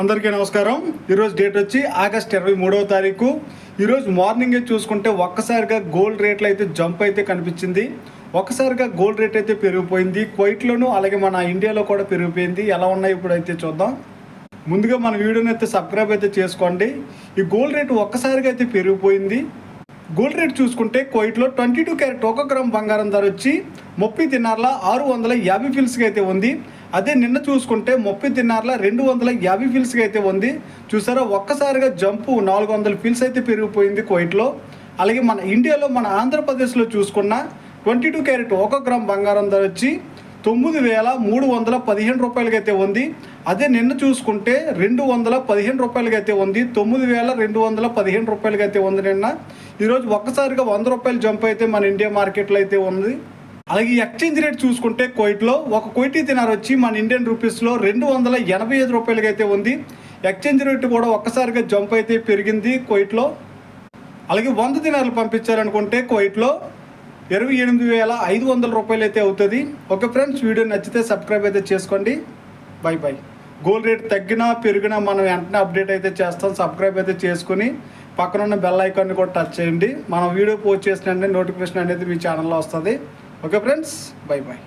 అందరికీ నమస్కారం. ఈరోజు డేట్ వచ్చి ఆగస్ట్ ఇరవై మూడవ తారీఖు. ఈరోజు మార్నింగే చూసుకుంటే ఒక్కసారిగా గోల్డ్ రేట్లు అయితే జంప్ అయితే కనిపించింది. ఒక్కసారిగా గోల్డ్ రేట్ అయితే పెరిగిపోయింది. క్వైట్లోనూ అలాగే మన ఇండియాలో కూడా పెరిగిపోయింది. ఎలా ఉన్నాయి ఇప్పుడు అయితే చూద్దాం. ముందుగా మన వీడియోని అయితే సబ్స్క్రైబ్ అయితే చేసుకోండి. ఈ గోల్డ్ రేటు ఒక్కసారిగా అయితే పెరిగిపోయింది. గోల్డ్ రేట్ చూసుకుంటే కోయిట్లో ట్వంటీ టూ క్యారెట్ ఒక గ్రామ్ బంగారం ధర వచ్చి ముప్పై తిన్నారుల ఆరు వందల యాభై ఫిల్స్కి అయితే ఉంది. అదే నిన్న చూసుకుంటే ముప్పై తిన్నారుల రెండు వందల యాభై ఫిల్స్కి అయితే ఉంది. చూసారా? ఒక్కసారిగా జంపు నాలుగు వందల ఫిల్స్ అయితే పెరిగిపోయింది కోయిట్లో. అలాగే మన ఇండియాలో మన ఆంధ్రప్రదేశ్లో చూసుకున్న ట్వంటీ టూ క్యారెట్ ఒక గ్రామ్ బంగారం ధర వచ్చి తొమ్మిది వేల మూడు వందల పదిహేను రూపాయలకైతే ఉంది. అదే నిన్న చూసుకుంటే రెండు వందల పదిహేను రూపాయలకైతే ఉంది. తొమ్మిది వేల రెండు వందల పదిహేను రూపాయలకైతే ఉంది నిన్న. ఈరోజు ఒక్కసారిగా వంద రూపాయలు జంప్ అయితే మన ఇండియా మార్కెట్లో అయితే ఉంది. అలాగే ఎక్స్చేంజ్ రేట్ చూసుకుంటే కోయిట్లో ఒక కోటి తినార్ వచ్చి మన ఇండియన్ రూపీస్లో రెండు వందల ఎనభై ఐదు రూపాయలకైతే ఉంది. ఎక్స్చేంజ్ రేట్ కూడా ఒక్కసారిగా జంప్ అయితే పెరిగింది కోయిట్లో. అలాగే వంద దినాలు పంపించాలనుకుంటే కోయిట్లో ఇరవై ఎనిమిది వేల ఐదు వందల రూపాయలు అయితే అవుతుంది. ఓకే ఫ్రెండ్స్ వీడియో నచ్చితే సబ్స్క్రైబ్ అయితే చేసుకోండి. By by. గోల్డ్ రేట్ తగ్గినా పెరిగినా మనం వెంటనే అప్డేట్ అయితే చేస్తాం. సబ్స్క్రైబ్ అయితే చేసుకుని పక్కన ఉన్న బెల్ ఐకాన్ని కూడా టచ్ చేయండి. మనం వీడియో పోస్ట్ చేసిన నోటిఫికేషన్ అనేది మీ ఛానల్లో వస్తుంది. Okay friends bye bye.